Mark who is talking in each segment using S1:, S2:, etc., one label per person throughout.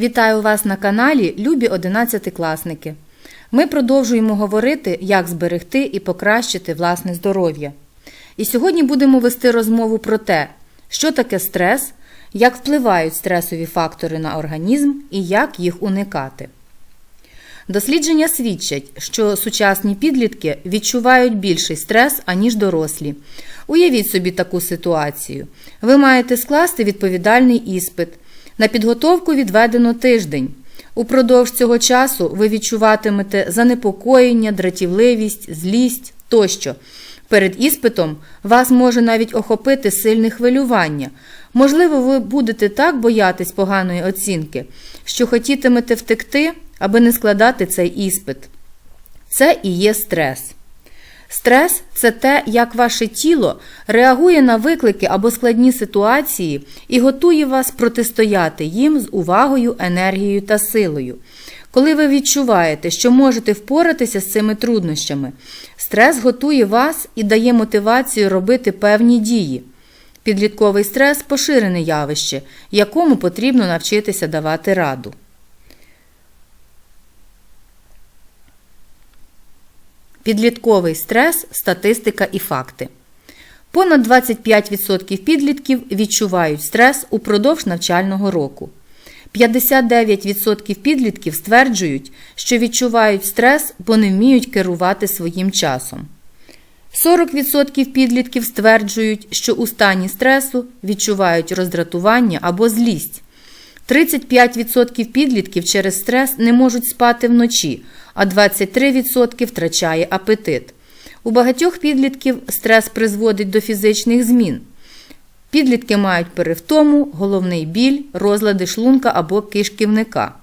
S1: Вітаю вас на каналі Любі 11-класники. Ми продовжуємо говорити, як зберегти і покращити власне здоров'я. І сьогодні будемо вести розмову про те, що таке стрес, як впливають стресові фактори на організм і як їх уникати. Дослідження свідчать, що сучасні підлітки відчувають більший стрес, аніж дорослі. Уявіть собі таку ситуацію. Ви маєте скласти відповідальний іспит. На підготовку відведено тиждень. Упродовж цього часу ви відчуватимете занепокоєння, дратівливість, злість тощо. Перед іспитом вас може навіть охопити сильне хвилювання. Можливо, ви будете так боятись поганої оцінки, що хотітимете втекти, аби не складати цей іспит. Це і є стрес. Стрес це те, як ваше тіло реагує на виклики або складні ситуації і готує вас протистояти їм з увагою, енергією та силою. Коли ви відчуваєте, що можете впоратися з цими труднощами, стрес готує вас і дає мотивацію робити певні дії. Підлітковий стрес поширене явище, якому потрібно навчитися давати раду. Підлітковий стрес, статистика і факти. Понад 25% підлітків відчувають стрес упродовж навчального року. 59% підлітків стверджують, що відчувають стрес, бо не вміють керувати своїм часом. 40% підлітків стверджують, що у стані стресу відчувають роздратування або злість. 35% підлітків через стрес не можуть спати вночі, а 23% втрачає апетит. У багатьох підлітків стрес призводить до фізичних змін. Підлітки мають перевтому, головний біль, розлади шлунка або кишківника.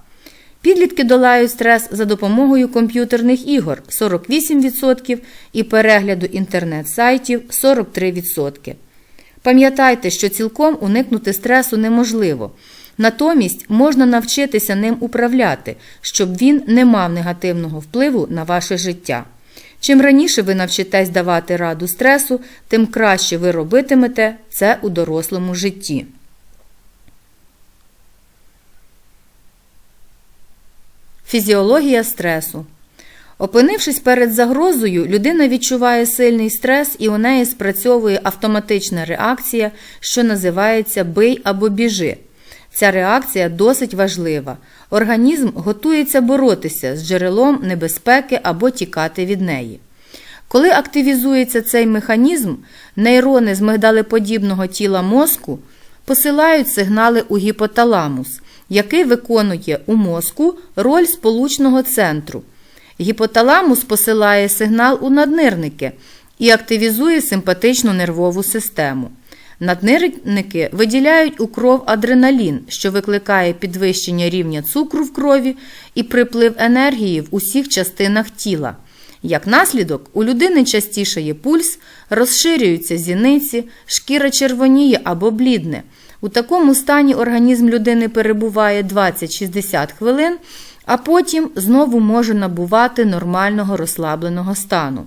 S1: Підлітки долають стрес за допомогою комп'ютерних ігор 48% і перегляду інтернет-сайтів 43%. Пам'ятайте, що цілком уникнути стресу неможливо. Натомість можна навчитися ним управляти, щоб він не мав негативного впливу на ваше життя. Чим раніше ви навчитесь давати раду стресу, тим краще ви робитимете це у дорослому житті. Фізіологія стресу. Опинившись перед загрозою, людина відчуває сильний стрес і у неї спрацьовує автоматична реакція, що називається бий або біжи. Ця реакція досить важлива. Організм готується боротися з джерелом небезпеки або тікати від неї. Коли активізується цей механізм, нейрони з мигдалеподібного тіла мозку посилають сигнали у гіпоталамус, який виконує у мозку роль сполучного центру. Гіпоталамус посилає сигнал у наднирники і активізує симпатичну нервову систему. Наднирники виділяють у кров адреналін, що викликає підвищення рівня цукру в крові і приплив енергії в усіх частинах тіла. Як наслідок, у людини частішає пульс, розширюються зіниці, шкіра червоніє або блідне. У такому стані організм людини перебуває 20-60 хвилин, а потім знову може набувати нормального розслабленого стану.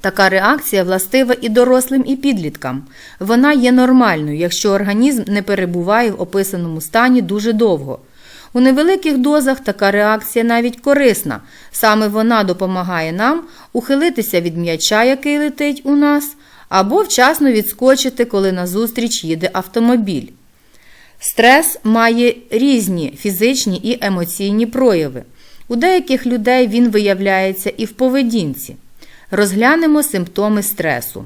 S1: Така реакція властива і дорослим, і підліткам. Вона є нормальною, якщо організм не перебуває в описаному стані дуже довго. У невеликих дозах така реакція навіть корисна, саме вона допомагає нам ухилитися від м'яча, який летить у нас, або вчасно відскочити, коли назустріч їде автомобіль. Стрес має різні фізичні і емоційні прояви. У деяких людей він виявляється і в поведінці. Розглянемо симптоми стресу.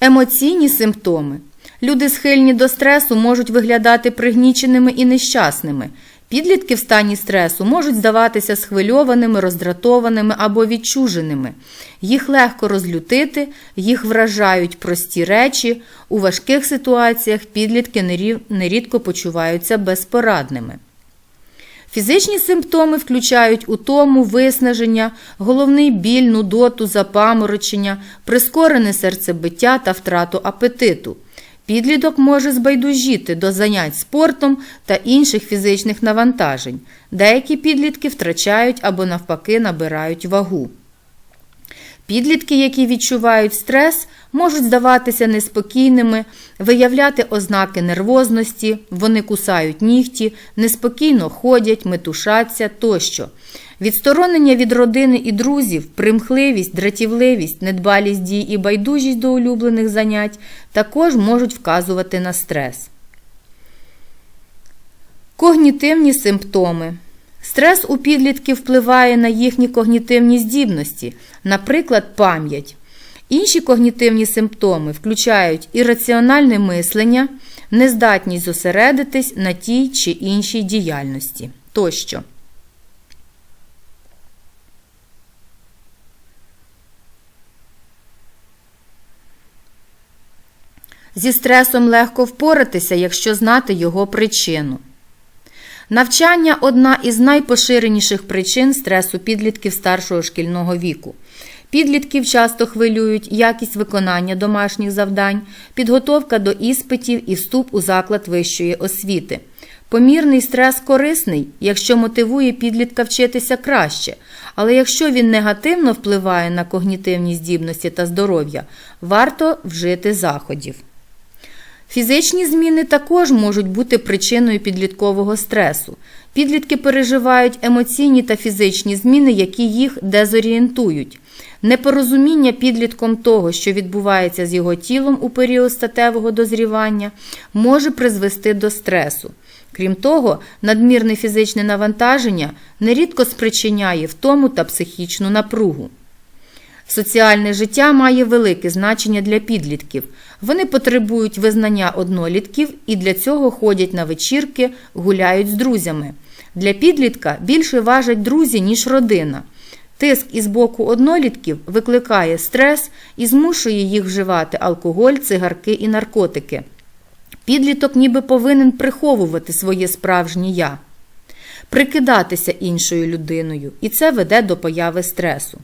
S1: Емоційні симптоми. Люди схильні до стресу можуть виглядати пригніченими і нещасними. Підлітки в стані стресу можуть здаватися схвильованими, роздратованими або відчуженими. Їх легко розлютити, їх вражають прості речі. У важких ситуаціях підлітки нерідко почуваються безпорадними. Фізичні симптоми включають утому, виснаження, головний біль, нудоту, запаморочення, прискорене серцебиття та втрату апетиту. Підліток може збайдужіти до занять спортом та інших фізичних навантажень. Деякі підлітки втрачають або навпаки набирають вагу. Підлітки, які відчувають стрес, можуть здаватися неспокійними, виявляти ознаки нервозності, вони кусають нігті, неспокійно ходять, метушаться тощо. Відсторонення від родини і друзів, примхливість, дратівливість, недбалість дій і байдужість до улюблених занять також можуть вказувати на стрес. Когнітивні симптоми. Стрес у підлітків впливає на їхні когнітивні здібності, наприклад, пам'ять. Інші когнітивні симптоми включають ірраціональне мислення, нездатність зосередитись на тій чи іншій діяльності тощо. Зі стресом легко впоратися, якщо знати його причину. Навчання одна із найпоширеніших причин стресу підлітків старшого шкільного віку. Підлітків часто хвилюють якість виконання домашніх завдань, підготовка до іспитів і вступ у заклад вищої освіти. Помірний стрес корисний, якщо мотивує підлітка вчитися краще, але якщо він негативно впливає на когнітивні здібності та здоров'я, варто вжити заходів. Фізичні зміни також можуть бути причиною підліткового стресу. Підлітки переживають емоційні та фізичні зміни, які їх дезорієнтують. Непорозуміння підлітком того, що відбувається з його тілом у період статевого дозрівання, може призвести до стресу. Крім того, надмірне фізичне навантаження нерідко спричиняє втому та психічну напругу. Соціальне життя має велике значення для підлітків. Вони потребують визнання однолітків і для цього ходять на вечірки, гуляють з друзями. Для підлітка більше важать друзі, ніж родина. Тиск із боку однолітків викликає стрес і змушує їх вживати алкоголь, цигарки і наркотики. Підліток ніби повинен приховувати своє справжнє я, прикидатися іншою людиною, і це веде до появи стресу.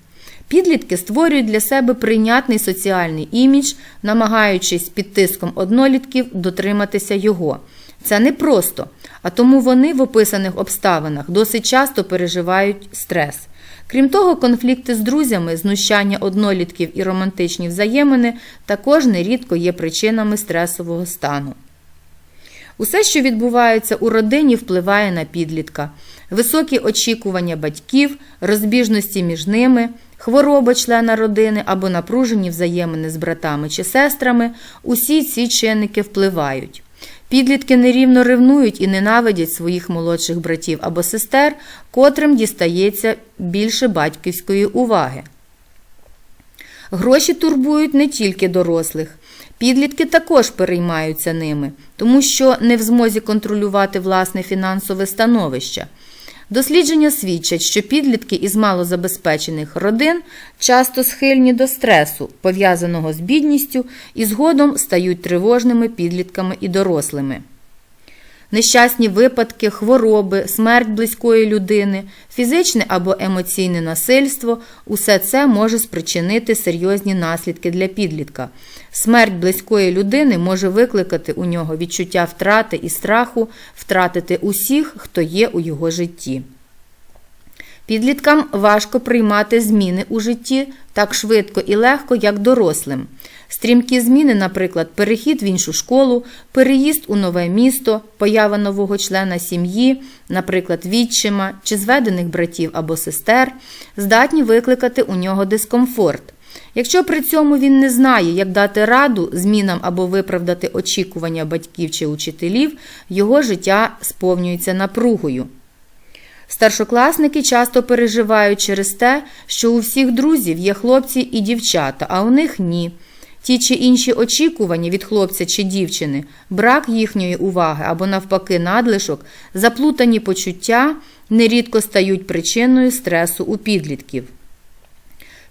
S1: Підлітки створюють для себе прийнятний соціальний імідж, намагаючись під тиском однолітків дотриматися його. Це не просто, а тому вони в описаних обставинах досить часто переживають стрес. Крім того, конфлікти з друзями, знущання однолітків і романтичні взаємини також нерідко є причинами стресового стану. Усе, що відбувається у родині, впливає на підлітка, високі очікування батьків, розбіжності між ними, хвороба члена родини або напружені взаємини з братами чи сестрами, усі ці чинники впливають. Підлітки нерівно ревнують і ненавидять своїх молодших братів або сестер, котрим дістається більше батьківської уваги. Гроші турбують не тільки дорослих. Підлітки також переймаються ними, тому що не в змозі контролювати власне фінансове становище. Дослідження свідчать, що підлітки із малозабезпечених родин часто схильні до стресу, пов'язаного з бідністю, і згодом стають тривожними підлітками і дорослими. Нещасні випадки, хвороби, смерть близької людини, фізичне або емоційне насильство усе це може спричинити серйозні наслідки для підлітка. Смерть близької людини може викликати у нього відчуття втрати і страху, втратити усіх, хто є у його житті. Підліткам важко приймати зміни у житті так швидко і легко, як дорослим. Стрімкі зміни, наприклад, перехід в іншу школу, переїзд у нове місто, поява нового члена сім'ї, наприклад, відчима чи зведених братів або сестер, здатні викликати у нього дискомфорт. Якщо при цьому він не знає, як дати раду змінам або виправдати очікування батьків чи учителів, його життя сповнюється напругою. Старшокласники часто переживають через те, що у всіх друзів є хлопці і дівчата, а у них ні. Ті чи інші очікування від хлопця чи дівчини, брак їхньої уваги або, навпаки, надлишок, заплутані почуття нерідко стають причиною стресу у підлітків.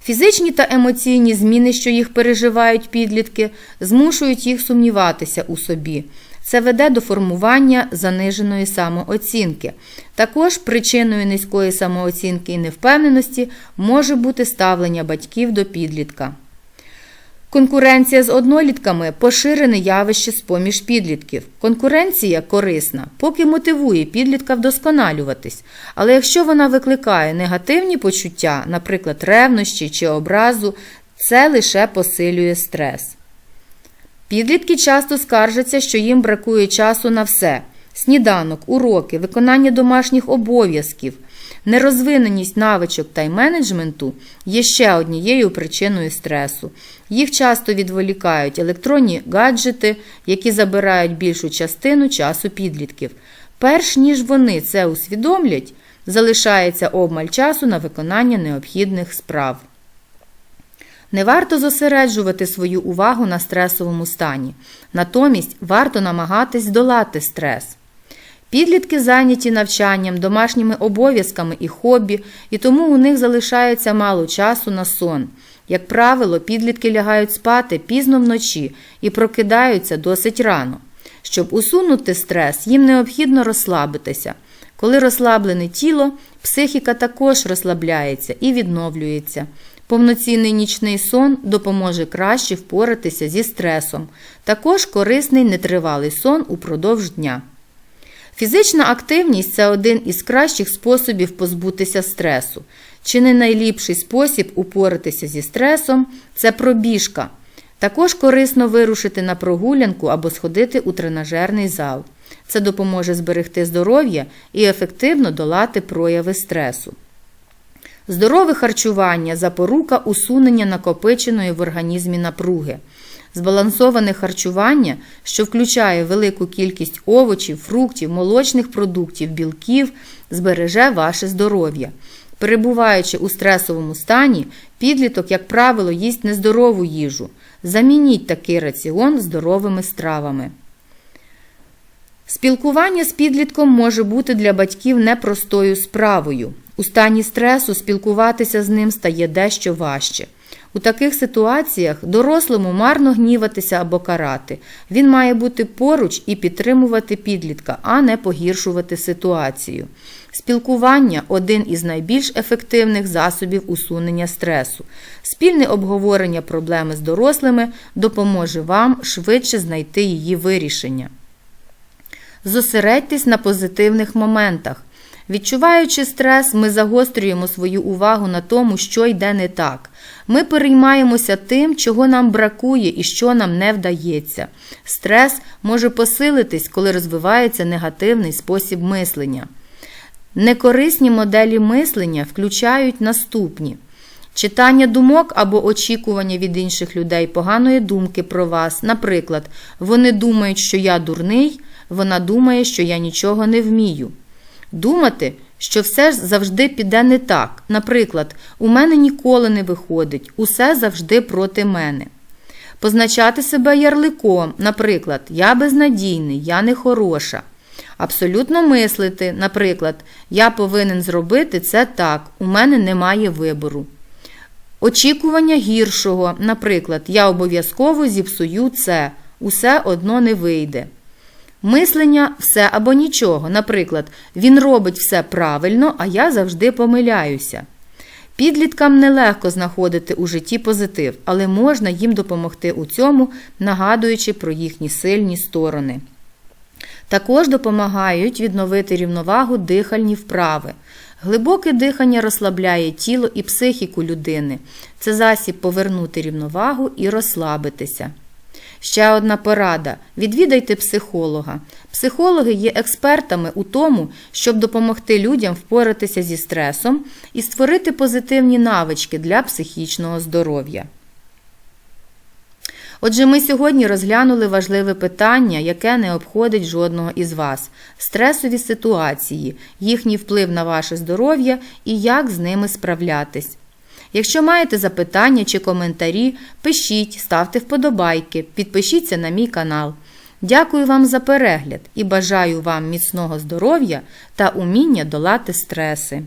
S1: Фізичні та емоційні зміни, що їх переживають підлітки, змушують їх сумніватися у собі. Це веде до формування заниженої самооцінки. Також причиною низької самооцінки і невпевненості може бути ставлення батьків до підлітка. Конкуренція з однолітками поширене явище з-поміж підлітків. Конкуренція корисна, поки мотивує підлітка вдосконалюватись. Але якщо вона викликає негативні почуття, наприклад, ревнощі чи образу, це лише посилює стрес. Підлітки часто скаржаться, що їм бракує часу на все: сніданок, уроки, виконання домашніх обов'язків. Нерозвиненість навичок тайм-менеджменту є ще однією причиною стресу. Їх часто відволікають електронні гаджети, які забирають більшу частину часу підлітків. Перш ніж вони це усвідомлять, залишається обмаль часу на виконання необхідних справ. Не варто зосереджувати свою увагу на стресовому стані. Натомість варто намагатись долати стрес. Підлітки зайняті навчанням, домашніми обов'язками і хобі, і тому у них залишається мало часу на сон. Як правило, підлітки лягають спати пізно вночі і прокидаються досить рано. Щоб усунути стрес, їм необхідно розслабитися. Коли розслаблене тіло, психіка також розслабляється і відновлюється. Повноцінний нічний сон допоможе краще впоратися зі стресом. Також корисний нетривалий сон упродовж дня. Фізична активність це один із кращих способів позбутися стресу. Чи не найліпший спосіб упоратися зі стресом це пробіжка. Також корисно вирушити на прогулянку або сходити у тренажерний зал. Це допоможе зберегти здоров'я і ефективно долати прояви стресу. Здорове харчування запорука усунення накопиченої в організмі напруги. Збалансоване харчування, що включає велику кількість овочів, фруктів, молочних продуктів, білків, збереже ваше здоров'я. Перебуваючи у стресовому стані, підліток, як правило, їсть нездорову їжу. Замініть такий раціон здоровими стравами. Спілкування з підлітком може бути для батьків непростою справою. У стані стресу спілкуватися з ним стає дещо важче. У таких ситуаціях дорослому марно гніватися або карати. Він має бути поруч і підтримувати підлітка, а не погіршувати ситуацію. Спілкування один із найбільш ефективних засобів усунення стресу. Спільне обговорення проблеми з дорослими допоможе вам швидше знайти її вирішення. Зосередьтесь на позитивних моментах. Відчуваючи стрес, ми загострюємо свою увагу на тому, що йде не так. Ми переймаємося тим, чого нам бракує і що нам не вдається. Стрес може посилитись, коли розвивається негативний спосіб мислення. Некорисні моделі мислення включають наступні. Читання думок або очікування від інших людей поганої думки про вас. Наприклад, вони думають, що я дурний, вона думає, що я нічого не вмію. Думати, що все завжди піде не так. Наприклад, у мене ніколи не виходить, усе завжди проти мене. Позначати себе ярликом, наприклад, я безнадійний, я нехороша. Абсолютно мислити, наприклад, я повинен зробити це так, у мене немає вибору. Очікування гіршого, наприклад, я обов'язково зіпсую це, усе одно не вийде. Мислення все або нічого. Наприклад, він робить все правильно, а я завжди помиляюся. Підліткам нелегко знаходити у житті позитив, але можна їм допомогти у цьому, нагадуючи про їхні сильні сторони. Також допомагають відновити рівновагу дихальні вправи. Глибоке дихання розслабляє тіло і психіку людини. Це засіб повернути рівновагу і розслабитися. Ще одна порада: відвідайте психолога. Психологи є експертами у тому, щоб допомогти людям впоратися зі стресом і створити позитивні навички для психічного здоров'я. Отже, ми сьогодні розглянули важливе питання, яке не обходить жодного із вас: стресові ситуації, їхній вплив на ваше здоров'я і як з ними справлятись. Якщо маєте запитання чи коментарі, пишіть, ставте вподобайки, підпишіться на мій канал. Дякую вам за перегляд і бажаю вам міцного здоров'я та уміння долати стреси.